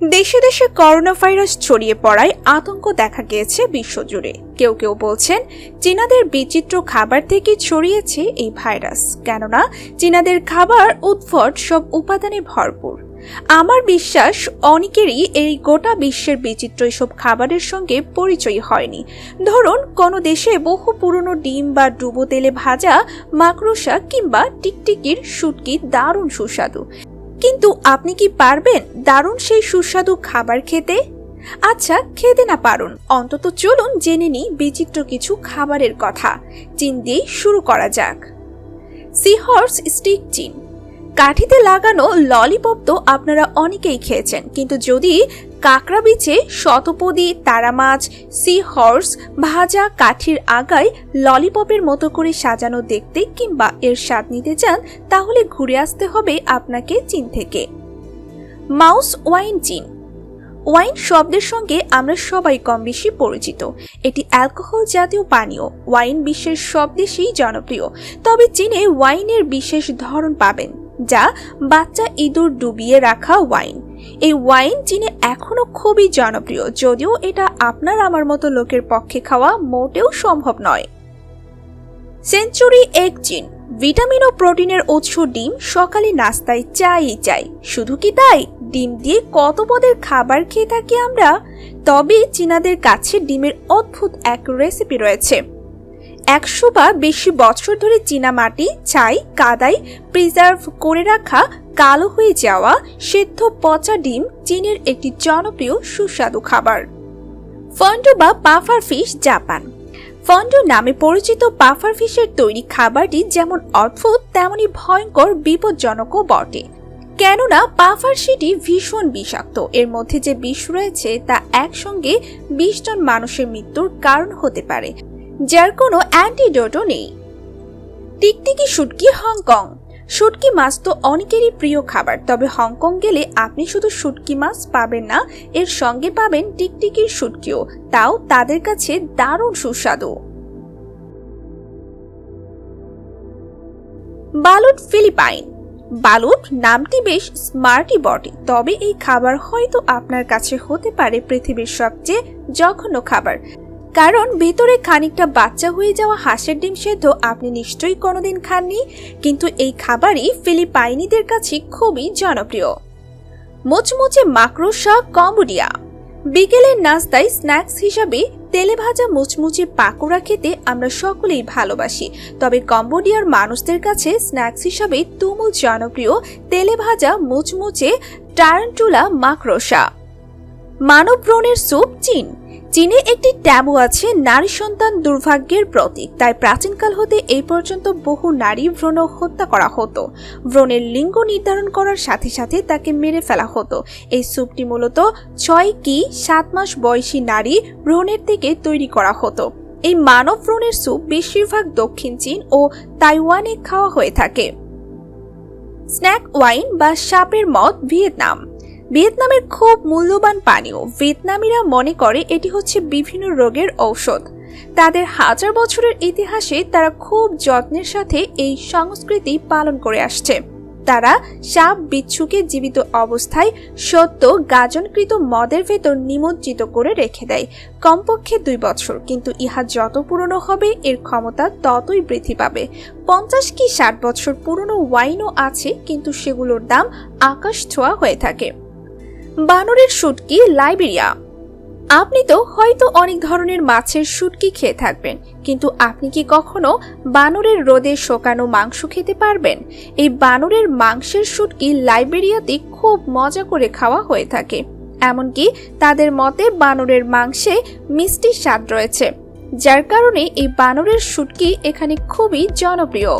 দেশে দেশে corona virus ছড়িয়ে পড়ায় আতঙ্ক দেখা গিয়েছে বিশ্বজুড়ে। কেউ কেউ বলছেন, চীনাদের বিচিত্র খাবার থেকে ছড়িয়েছে এই ভাইরাস। কেননা, চীনাদের খাবার উদ্ভট সব উপাদানে ভরপুর। আমার বিশ্বাস, অনেকেরই এই গোটা বিশ্বের বিচিত্র এসব খাবারের সঙ্গে পরিচয় হয়নি। ধরুন, কোনো দেশে বহু পুরনো ডিম বা ডুবো তেলে ভাজা, মাকড়সা কিংবা টিকটিকির শুটকি দারুণ সুস্বাদু। কিন্তু আপনি কি পারবেন দারুণ সেই সুস্বাদু খাবার খেতে? আচ্ছা খেতে না পারুন। অন্তত চলুন জেনে নিই বিচিত্র কিছু খাবারের কথা। চিন দিয়ে শুরু করা যাক। সিহর্স স্টিক চিন কাঠিতে লাগানো ললিপপ তো আপনারা অনেকেই খেয়েছেন। কিন্তু যদি কাঁকড়া বিচে শতপদী তারা মাছ সি হর্স ভাজা কাঠির আগায় ললিপপের মতো করে সাজানো দেখতে কিংবা এর স্বাদ নিতে চান, তাহলে ঘুরে আসতে হবে আপনাকে চীন থেকে। মাউস ওয়াইন চীন। ওয়াইন শব্দের সঙ্গে আমরা সবাই কম বেশি পরিচিত। এটি অ্যালকোহল জাতীয় পানীয়। ওয়াইন বিশ্বের সব দেশেই জনপ্রিয়। তবে চীনে ওয়াইনের বিশেষ ধরন পাবেন। যা বাচ্চা ইঁদুর ডুবিয়ে রাখা ওয়াইন। এই ওয়াইন চীনে এখনও খুবই জনপ্রিয়, যদিও এটা আপনার আমার মতো লোকের পক্ষে খাওয়া মোটেও সম্ভব নয়। সেঞ্চুরি এগ চিন, ভিটামিন ও প্রোটিনের উৎস ডিম, সকালে নাস্তায় চাই চাই। শুধু কি তাই? ডিম দিয়ে কত পদের খাবার খেয়ে থাকি আমরা? তবে চীনাদের কাছে ডিমের অদ্ভুত এক রেসিপি রয়েছে। একশো বা বেশি বছর ধরে চীনা মাটি, ছাই কাদায় প্রিজার্ভ করে রাখা কালো হয়ে যাওয়া সেদ্ধ পচা ডিম চীনের একটি জনপ্রিয় সুস্বাদু খাবার। ফন্ডু বা পাফার ফিশ, জাপান। ফন্ডু নামে পরিচিত পাফার ফিশের তৈরি খাবারটি যেমন অদ্ভুত, তেমনি ভয়ঙ্কর, বিপজ্জনকও বটে। কেননা পাফার সেটি ভীষণ বিষাক্ত। এর মধ্যে যে বিষ রয়েছে তা একসঙ্গে বিশ জন মানুষের মৃত্যুর কারণ হতে পারে। যার কোনো অ্যান্টিডোটও নেই। টিকটিকি শুটকি হংকং। শুটকি মাছ তো অনেকেরই প্রিয় খাবার, তবে হংকং গেলে আপনি শুধু শুটকি মাছ পাবেন না, এর সঙ্গে পাবেন টিকটিকির শুটকিও, তাও তাদের কাছে দারুণ সুস্বাদু। বালুট ফিলিপাইন। বালুট নামটি বেশ স্মার্টই বটে, তবে এই খাবার হয়তো আপনার কাছে হতে পারে পৃথিবীর সবচেয়ে জঘন্য খাবার। কারণ ভেতরে খানিকটা বাচ্চা হয়ে যাওয়া হাঁসের ডিম সেদ্ধ আপনি নিশ্চয়ই কোনোদিন খাননি, কিন্তু এই খাবারই ফিলিপাইনিদের কাছে খুবই জনপ্রিয়। মুচমুচে মাকড়সা, কম্বোডিয়া। বিকেলের নাস্তায় স্ন্যাক্স হিসাবে তেলে ভাজা মুচমুচে পাকোড়া খেতে আমরা সকলেই ভালোবাসি, তবে কম্বোডিয়ার মানুষদের কাছে স্ন্যাক্স হিসাবে তুমুল জনপ্রিয় তেলে ভাজা মুচমুচে টারান্টুলা মাকড়সা। মানব ব্রণের স্যুপ, চীন। চীনে একটি ট্যাবু আছে, নারী সন্তান দুর্ভাগ্যের প্রতীক। তাই প্রাচীনকাল হতে এই পর্যন্ত বহু নারী ভ্রণ হত্যা করা হতো। ভ্রণের লিঙ্গ নির্ধারণ করার সাথে সাথে তাকে মেরে ফেলা হতো। এই স্যুপটি মূলত ছয় কি সাত মাস বয়সী নারী ভ্রণের থেকে তৈরি করা হতো। এই মানব ভ্রণের স্যুপ বেশিরভাগ দক্ষিণ চীন ও তাইওয়ানে খাওয়া হয়ে থাকে। স্ন্যাক, ওয়াইন বা সাপের মদ ভিয়েতনাম। ভিয়েতনামের খুব মূল্যবান পানীয়। ভিয়েতনামিরা মনে করে এটি হচ্ছে বিভিন্ন রোগের ঔষধ। তাদের হাজার বছরের ইতিহাসে তারা খুব যত্নের সাথে এই সংস্কৃতি পালন করে আসছে। তারা সাপ বিচ্ছুকে জীবিত অবস্থায় সত্য গাজনকৃত মদের ভেতর নিমজ্জিত করে রেখে দেয়। কমপক্ষে দুই বছর, কিন্তু ইহা যত পুরনো হবে, এর ক্ষমতা ততই বৃদ্ধি পাবে। পঞ্চাশ কি ষাট বছর পুরনো ওয়াইনও আছে, কিন্তু সেগুলোর দাম আকাশ ছোঁয়া হয়ে থাকে। বানরের শুটকি লাইবেরিয়া। আপনি তো হয়তো অনেক ধরনের মাছের শুটকি খেয়ে থাকবেন, কিন্তু আপনি কি কখনো বানরের রোদে শোকানো মাংস খেতে পারবেন? এই বানরের মাংসের শুটকি লাইবেরিয়াতে খুব মজা করে খাওয়া হয়ে থাকে। এমনকি তাদের মতে বানরের মাংসে মিষ্টি স্বাদ রয়েছে, যার কারণে এই বানরের শুটকি এখানে খুবই জনপ্রিয়।